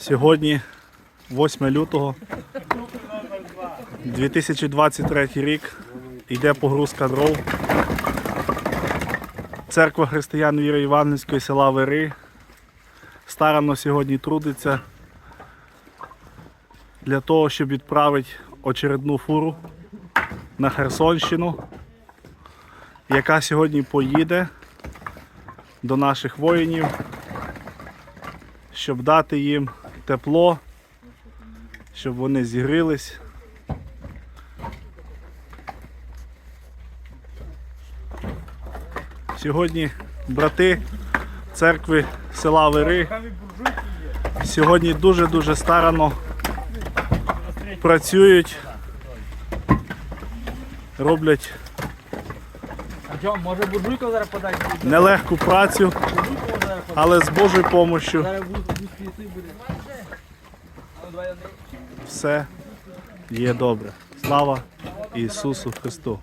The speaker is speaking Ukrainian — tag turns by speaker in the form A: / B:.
A: Сьогодні 8 лютого 2023 рік. Йде погрузка дров. Церква християн віри Івангельської села Вири старанно сьогодні трудиться для того, щоб відправити очередну фуру на Херсонщину, яка сьогодні поїде до наших воїнів, щоб дати їм тепло, щоб вони зігрілись. Сьогодні брати церкви села Вири сьогодні дуже-дуже старано працюють, роблять нелегку працю. Але з Божою
B: Андрій.
A: все є добре. Слава Ісусу Христу!